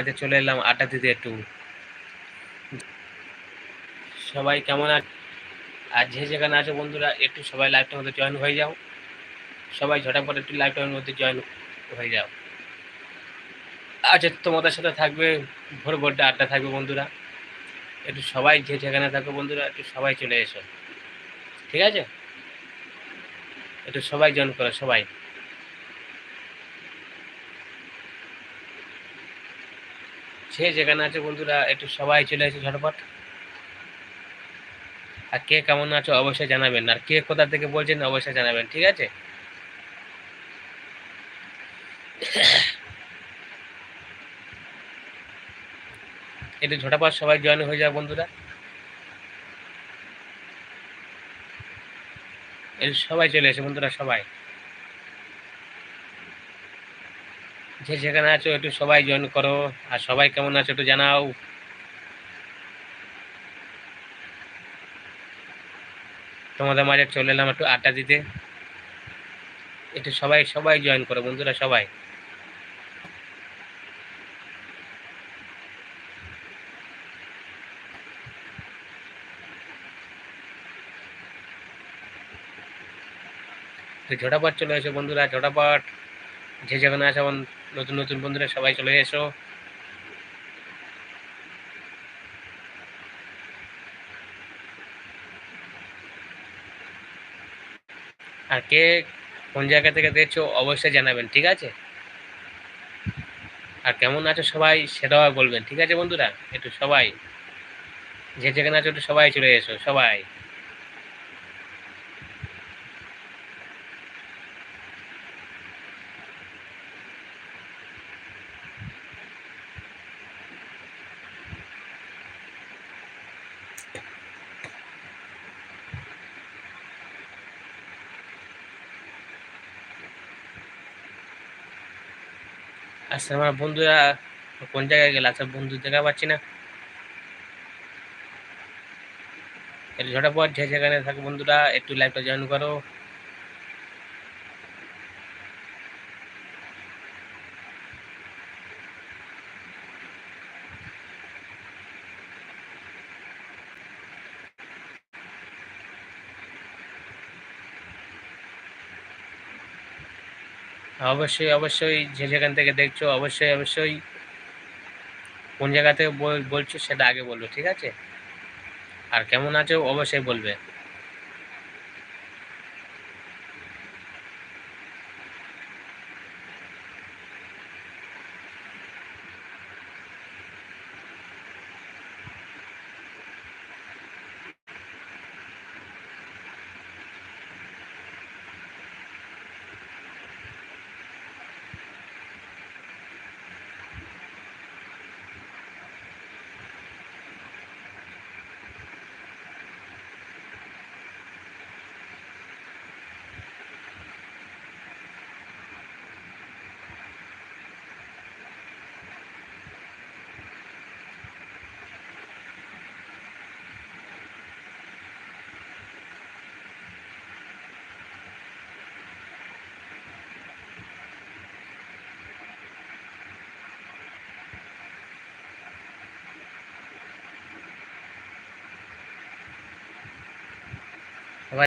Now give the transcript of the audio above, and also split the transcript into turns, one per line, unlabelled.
কাছে চলে এলাম, আড্ডা দিতে একটু। সবাই কেমন আছে আর যে যেখানে আছে বন্ধুরা, একটু সবাই লাইভটার মধ্যে জয়েন হয়ে যাও। সবাই ঝটাপট একটু লাইভটার মধ্যে জয়েন হয়ে যাও। আচ্ছা তোমাদের সাথে থাকবে, ভোর ভোরটা আড্ডা থাকবে বন্ধুরা। একটু সবাই যে যেখানে থাকবে বন্ধুরা, একটু সবাই চলে এসো। ঠিক আছে? একটু সবাই জয়েন করো, সবাই। সে যেখানে আছে বন্ধুরা, একটু সবাই চলে এসে ঝটপট। আর কে কেমন আছো অবশ্যই জানাবেন। আর কে কোথা থেকে বলছেন অবশ্যই জানাবেন, ঠিক আছে? একটু ঝটাপট সবাই জয়েন হয়ে যাবে বন্ধুরা। সবাই চলে এসে বন্ধুরা, সবাই। যে যেখানে আছো, একটু সবাই জয়েন করো। আর সবাই কেমন আছো একটু জানাও। তোমাদের মাঝে চলে এলাম একটু আড্ডা দিতে। একটু সবাই সবাই জয়েন করো, বন্ধুরা সবাই। ঝটাপট চলে এসো বন্ধুরা, ঝটাপট। যে যেখানে আছে আমার নতুন নতুন বন্ধুরা, সবাই চলে এসো। আর কে কোন জায়গা থেকে দেখছ, অবশ্যই জানাবেন, ঠিক আছে? আর কেমন আছো সবাই, সেটাও বলবেন, ঠিক আছে বন্ধুরা? একটু সবাই, যে যেখানে আছো একটু সবাই চলে এসো, সবাই। আচ্ছা আমার বন্ধুরা কোন জায়গায় গেল? আচ্ছা বন্ধু দেখা পাচ্ছি না। ঝটা পর যে যেখানে থাকে বন্ধুরা, একটু লাইভটা জয়েন করো। অবশ্যই অবশ্যই যে যেখান থেকে দেখছ, অবশ্যই অবশ্যই কোন জায়গা থেকে বলছো সেটা আগে বলবে, ঠিক আছে? আর কেমন আছো, অবশ্যই বলবে।